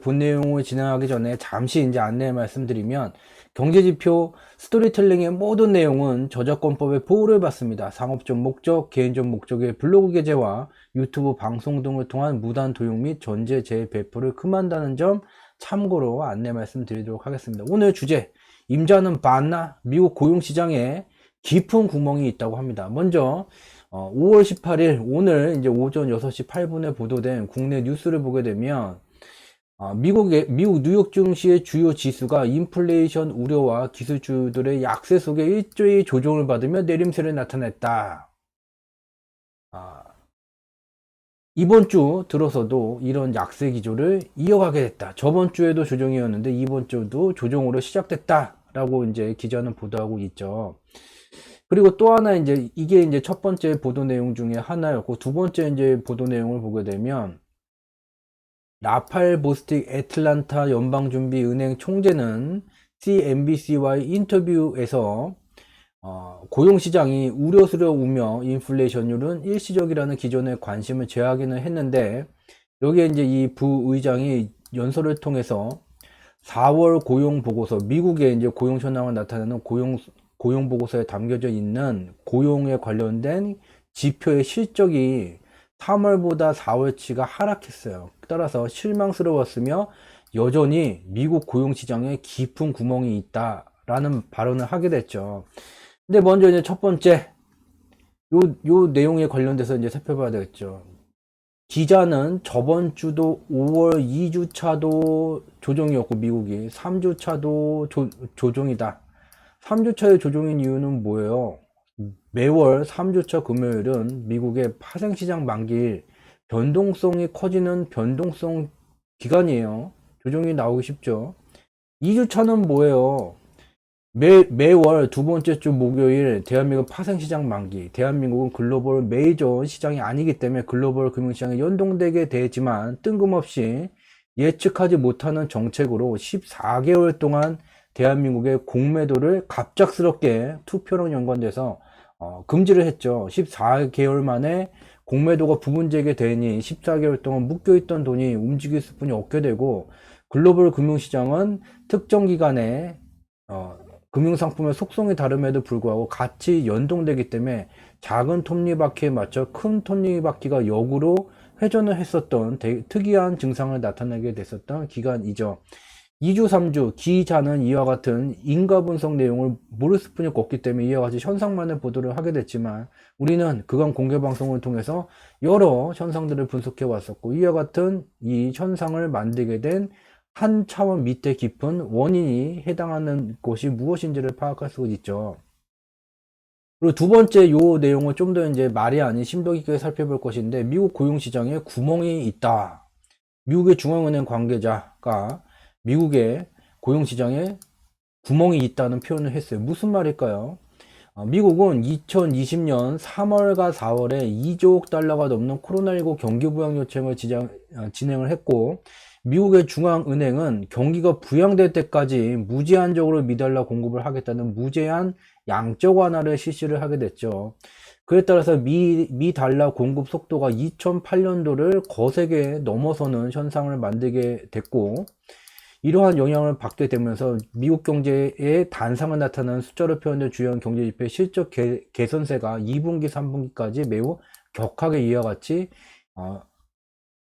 본 내용을 진행하기 전에 잠시 이제 안내 말씀드리면 경제지표 스토리텔링의 모든 내용은 저작권법의 보호를 받습니다. 상업적 목적, 개인적 목적의 블로그 게재와 유튜브 방송 등을 통한 무단 도용 및 전제 재배포를 금한다는 점 참고로 안내 말씀드리도록 하겠습니다. 오늘 주제 임자는 봤나? 미국 고용시장에 깊은 구멍이 있다고 합니다. 먼저 어, 5월 18일 오늘 이제 오전 6시 8분에 보도된 국내 뉴스를 보게 되면 어, 미국의 미국 뉴욕 증시의 주요 지수가 인플레이션 우려와 기술주들의 약세 속에 일조의 조정을 받으며 내림세를 나타냈다. 아, 이번 주 들어서도 이런 약세 기조를 이어가게 됐다. 저번 주에도 조정이었는데 이번 주도 조정으로 시작됐다 라고 이제 기자는 보도하고 있죠. 그리고 또 하나 이제 이게 이제 첫 번째 보도 내용 중에 하나였고 두 번째 이제 보도 내용을 보게 되면 라팔 보스틱 애틀란타 연방준비은행 총재는 CNBC와의 인터뷰에서 어, 고용시장이 우려스러우며 인플레이션율은 일시적이라는 기존의 관심을 제하기는 했는데 여기에 이제 이 부의장이 연설을 통해서 4월 고용 보고서 미국의 이제 고용 현황을 나타내는 고용 고용 보고서에 담겨져 있는 고용에 관련된 지표의 실적이 3월보다 4월치가 하락했어요. 따라서 실망스러웠으며 여전히 미국 고용시장에 깊은 구멍이 있다라는 발언을 하게 됐죠. 근데 먼저 이제 첫 번째 요, 요 내용에 관련돼서 이제 살펴봐야 되겠죠. 기자는 저번 주도 5월 2주 차도 조정이었고 미국이 3주 차도 조, 조정이다. 3주 차의 조정인 이유는 뭐예요? 매월 3주차 금요일은 미국의 파생시장 만기일 변동성이 커지는 변동성 기간이에요. 조정이 나오기 쉽죠. 2주차는 뭐예요? 매, 매월 두 번째 주 목요일 대한민국 파생시장 만기. 대한민국은 글로벌 메이저 시장이 아니기 때문에 글로벌 금융시장에 연동되게 되지만 뜬금없이 예측하지 못하는 정책으로 14개월 동안 대한민국의 공매도를 갑작스럽게 투표랑 연관돼서 어, 금지를 했죠. 14개월 만에 공매도가 부분제게 되니 14개월 동안 묶여있던 돈이 움직일 수뿐이 없게 되고 글로벌 금융시장은 특정 기간에 어, 금융상품의 속성이 다름에도 불구하고 같이 연동되기 때문에 작은 톱니바퀴에 맞춰 큰 톱니바퀴가 역으로 회전을 했었던 대, 특이한 증상을 나타내게 됐었던 기간이죠. 2주, 3주 기자는 이와 같은 인가 분석 내용을 모를 수뿐이 없기 때문에 이와 같이 현상만을 보도를 하게 됐지만 우리는 그간 공개 방송을 통해서 여러 현상들을 분석해 왔었고 이와 같은 이 현상을 만들게 된 한 차원 밑에 깊은 원인이 해당하는 곳이 무엇인지를 파악할 수 있죠. 그리고 두 번째 요 내용을 좀 더 이제 말이 아닌 심도 깊게 살펴볼 것인데 미국 고용 시장에 구멍이 있다. 미국의 중앙은행 관계자가 미국의 고용 시장에 구멍이 있다는 표현을 했어요. 무슨 말일까요? 어, 미국은 2020년 3월과 4월에 2조 달러가 넘는 코로나19 경기 부양 요청을 지장, 어, 진행을 했고 미국의 중앙은행은 경기가 부양될 때까지 무제한적으로 미달러 공급을 하겠다는 무제한 양적 완화를 실시를 하게 됐죠. 그에 따라서 미, 미 달러 공급 속도가 2008년도를 거세게 넘어서는 현상을 만들게 됐고 이러한 영향을 받게 되면서 미국 경제의 단상을 나타나는 숫자로 표현된 주요 경제 지표의 실적 개, 개선세가 2분기, 3분기까지 매우 격하게 이어갔지 어,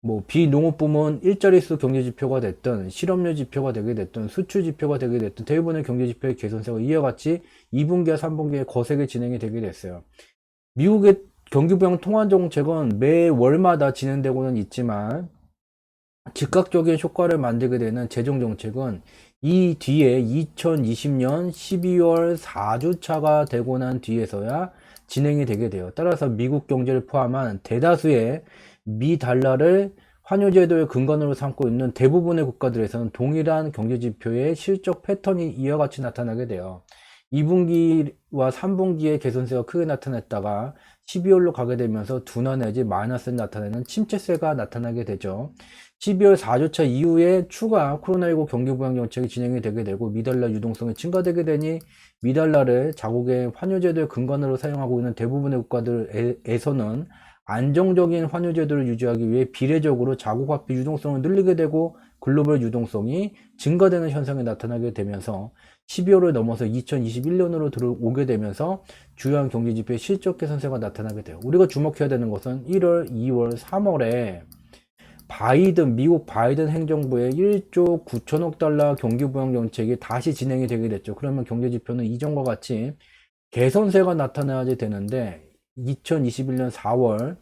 뭐 비농업 부문 일자리수 경제 지표가 됐든 실업률 지표가 되게 됐든 수출 지표가 되게 됐든 대부분의 경제 지표의 개선세가 이어갔지 2분기와 3분기에 거세게 진행이 되게 됐어요. 미국의 경기부양 통화 정책은 매 월마다 진행되고는 있지만 즉각적인 효과를 만들게 되는 재정 정책은 이 뒤에 2020년 12월 4주차가 되고 난 뒤에서야 진행이 되게 돼요. 따라서 미국 경제를 포함한 대다수의 미 달러를 환율제도의 근간으로 삼고 있는 대부분의 국가들에서는 동일한 경제지표의 실적 패턴이 이와 같이 나타나게 돼요. 2분기와 3분기의 개선세가 크게 나타났다가 12월로 가게 되면서 둔화 내지 마이너스를 나타내는 침체세가 나타나게 되죠. 12월 4주차 이후에 추가 코로나19 경기 부양 정책이 진행이 되게 되고 미달러 유동성이 증가되게 되니 미달러를 자국의 환율제도의 근간으로 사용하고 있는 대부분의 국가들에서는 안정적인 환율제도를 유지하기 위해 비례적으로 자국 화폐 유동성을 늘리게 되고 글로벌 유동성이 증가되는 현상이 나타나게 되면서 12월을 넘어서 2021년으로 들어오게 되면서 주요한 경제 지표의 실적 개선세가 나타나게 돼요. 우리가 주목해야 되는 것은 1월, 2월, 3월에 바이든 미국 바이든 행정부의 1조 9천억 달러 경기 부양 정책이 다시 진행이 되게 됐죠. 그러면 경제 지표는 이전과 같이 개선세가 나타나야 되는데 2021년 4월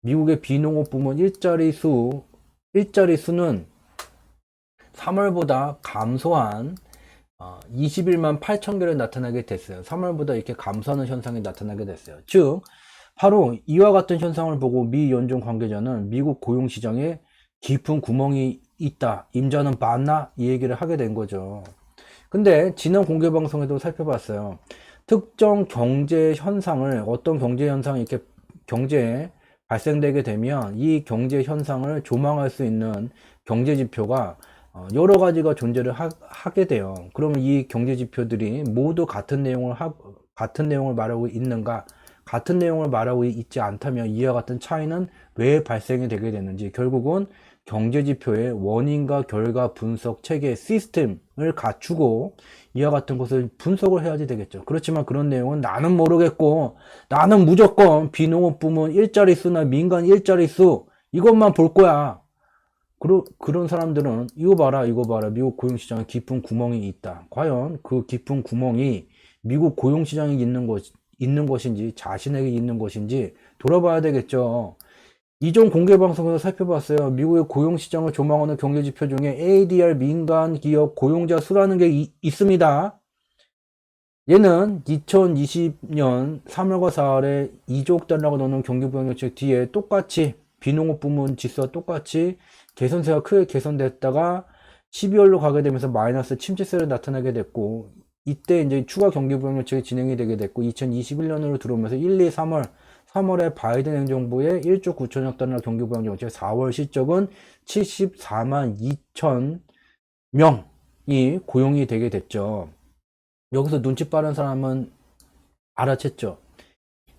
미국의 비농업 부문 일자리 수 일자리 수는 3월보다 감소한 어, 21만 8천 개를 나타나게 됐어요. 3월보다 이렇게 감소하는 현상이 나타나게 됐어요. 즉 바로 이와 같은 현상을 보고 미 연준 관계자는 미국 고용 시장에 깊은 구멍이 있다. 임자는 봤나? 이 얘기를 하게 된 거죠. 근데 지난 공개 방송에도 살펴봤어요. 특정 경제 현상을 어떤 경제 현상이 이렇게 경제에 발생되게 되면 이 경제 현상을 조망할 수 있는 경제 지표가 어, 여러 가지가 존재를 하, 게 돼요. 그러면 이 경제 지표들이 모두 같은 내용을 하, 같은 내용을 말하고 있는가? 같은 내용을 말하고 있지 않다면 이와 같은 차이는 왜 발생이 되게 되는지 결국은 경제 지표의 원인과 결과 분석 체계 시스템을 갖추고 이와 같은 것을 분석을 해야지 되겠죠. 그렇지만 그런 내용은 나는 모르겠고 나는 무조건 비농업 부문 일자리 수나 민간 일자리 수 이것만 볼 거야. 그러, 그런 사람들은 이거 봐라 이거 봐라 미국 고용시장에 깊은 구멍이 있다 과연 그 깊은 구멍이 미국 고용시장에 있는 것 있는 것인지 자신에게 있는 것인지 돌아봐야 되겠죠 이전 공개 방송에서 살펴봤어요. 미국의 고용 시장을 조망하는 경제 지표 중에 ADR 민간 기업 고용자 수라는 게 이, 있습니다. 얘는 2020년 3월과 4월에 2조 달러가 넘는 경기 부양 정책 뒤에 똑같이 비농업 부문 지수와 똑같이 개선세가 크게 개선됐다가 12월로 가게 되면서 마이너스 침체세를 나타나게 됐고 이때 이제 추가 경기 부양 정책이 진행이 되게 됐고 2021년으로 들어오면서 1, 2, 3월 3월에 바이든 행정부의 1조 9천억 달러 경기 부양 정책 4월 실적은 74만 2천 명이 고용이 되게 됐죠. 여기서 눈치 빠른 사람은 알아챘죠.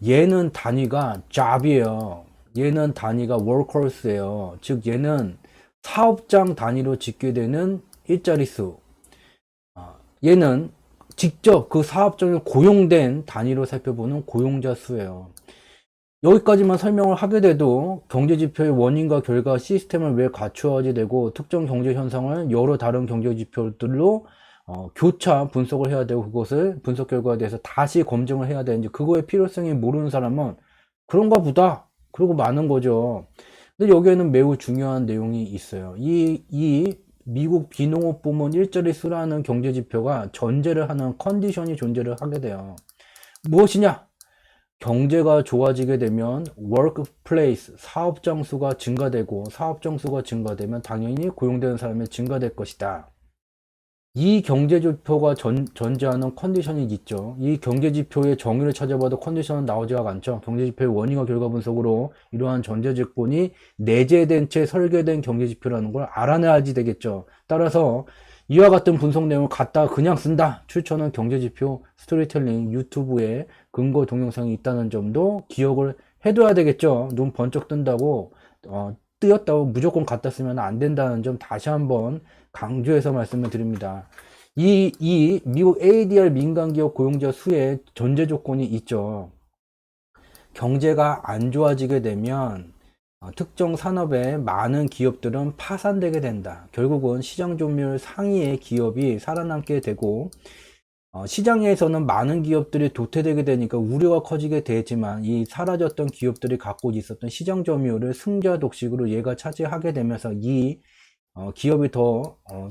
얘는 단위가 job이에요. 얘는 단위가 workers예요. 즉 얘는 사업장 단위로 집계되는 일자리 수. 아, 얘는 직접 그 사업장에 고용된 단위로 살펴보는 고용자 수예요. 여기까지만 설명을 하게 돼도 경제지표의 원인과 결과 시스템을 왜 갖추어야지 되고 특정 경제 현상을 여러 다른 경제지표들로 어, 교차 분석을 해야 되고 그것을 분석 결과에 대해서 다시 검증을 해야 되는지 그거의 필요성이 모르는 사람은 그런가 보다 그리고 많은 거죠. 근데 여기에는 매우 중요한 내용이 있어요. 이, 이 미국 비농업 부문 일자리 수라는 경제 지표가 전제를 하는 컨디션이 존재를 하게 돼요. 무엇이냐? 경제가 좋아지게 되면 workplace 사업장 수가 증가되고 사업장 수가 증가되면 당연히 고용되는 사람이 증가될 것이다. 이 경제 지표가 전, 전제하는 컨디션이 있죠. 이 경제 지표의 정의를 찾아봐도 컨디션은 나오지가 않죠. 경제 지표의 원인과 결과 분석으로 이러한 전제 조건이 내재된 채 설계된 경제 지표라는 걸 알아내야지 되겠죠. 따라서 이와 같은 분석 내용을 갖다 그냥 쓴다. 추천은 경제지표 스토리텔링 유튜브에 근거 동영상이 있다는 점도 기억을 해둬야 되겠죠. 눈 번쩍 뜬다고 어, 뜨였다고 무조건 갖다 쓰면 안 된다는 점 다시 한번 강조해서 말씀을 드립니다. 이, 이 미국 ADR 민간기업 고용자 수의 전제 조건이 있죠. 경제가 안 좋아지게 되면 어, 특정 산업의 많은 기업들은 파산되게 된다. 결국은 시장 점유율 상위의 기업이 살아남게 되고 어, 시장에서는 많은 기업들이 도태되게 되니까 우려가 커지게 되지만 이 사라졌던 기업들이 갖고 있었던 시장 점유율을 승자 독식으로 얘가 차지하게 되면서 이 어, 기업이 더 어,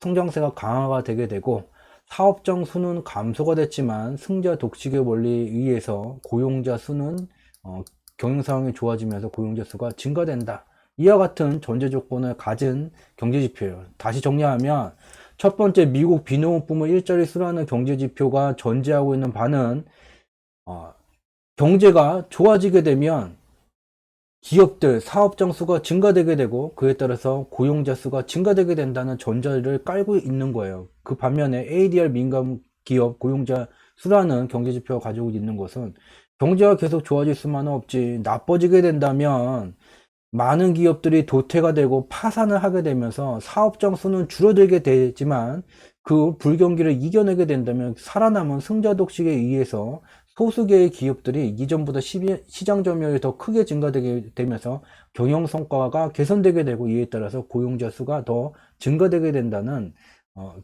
성장세가 강화가 되게 되고 사업장 수는 감소가 됐지만 승자 독식의 원리에 의해서 고용자 수는 어, 경영 상황이 좋아지면서 고용자 수가 증가된다. 이와 같은 전제 조건을 가진 경제 지표예요. 다시 정리하면 첫 번째 미국 비농업 부문 일자리 수라는 경제 지표가 전제하고 있는 바는 어, 경제가 좋아지게 되면 기업들 사업장 수가 증가되게 되고 그에 따라서 고용자 수가 증가되게 된다는 전제를 깔고 있는 거예요. 그 반면에 ADR 민간 기업 고용자 수라는 경제 지표가 가지고 있는 것은 경제가 계속 좋아질 수만은 없지 나빠지게 된다면 많은 기업들이 도태가 되고 파산을 하게 되면서 사업장 수는 줄어들게 되지만 그 불경기를 이겨내게 된다면 살아남은 승자 독식에 의해서 소수개의 기업들이 이전보다 시장 점유율이 더 크게 증가되게 되면서 경영 성과가 개선되게 되고 이에 따라서 고용자 수가 더 증가되게 된다는 어,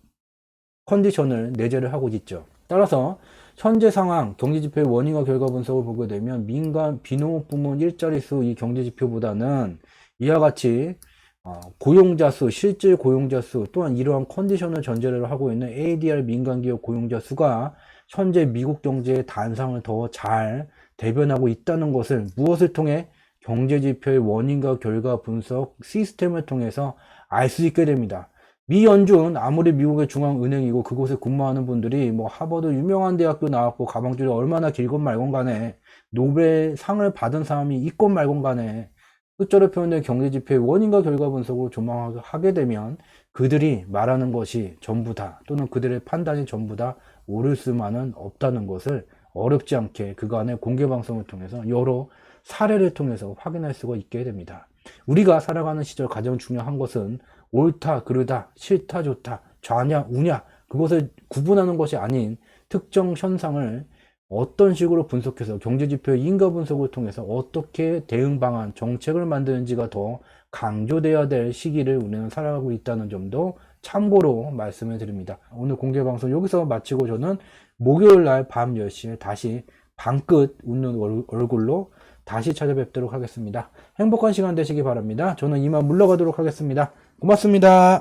컨디션을 내재를 하고 있죠. 따라서 현재 상황 경제지표의 원인과 결과 분석을 보게 되면 민간 비농업 부문 일자리 수 이 경제지표보다는 이와 같이 어, 고용자 수, 실질 고용자 수 또한 이러한 컨디션을 전제를 하고 있는 ADR 민간 기업 고용자 수가 현재 미국 경제의 단상을 더 잘 대변하고 있다는 것을 무엇을 통해 경제지표의 원인과 결과 분석 시스템을 통해서 알 수 있게 됩니다. 미 연준 아무리 미국의 중앙은행이고 그곳에 근무하는 분들이 뭐 하버드 유명한 대학교 나왔고 가방줄이 얼마나 길건 말건 간에 노벨 상을 받은 사람이 있건 말건 간에 끝절에 표현된 경제지표의 원인과 결과 분석을 조망하게 되면 그들이 말하는 것이 전부 다 또는 그들의 판단이 전부 다 옳을 수만은 없다는 것을 어렵지 않게 그간의 공개 방송을 통해서 여러 사례를 통해서 확인할 수가 있게 됩니다. 우리가 살아가는 시절 가장 중요한 것은 옳다, 그르다, 싫다, 좋다, 좌냐, 우냐, 그것을 구분하는 것이 아닌 특정 현상을 어떤 식으로 분석해서 경제지표의 인과 분석을 통해서 어떻게 대응 방안, 정책을 만드는지가 더 강조되어야 될 시기를 우리는 살아가고 있다는 점도 참고로 말씀을 드립니다. 오늘 공개 방송 여기서 마치고 저는 목요일 날 밤 10시에 다시 방끝 웃는 얼- 얼굴로 다시 찾아뵙도록 하겠습니다. 행복한 시간 되시기 바랍니다. 저는 이만 물러가도록 하겠습니다. 고맙습니다.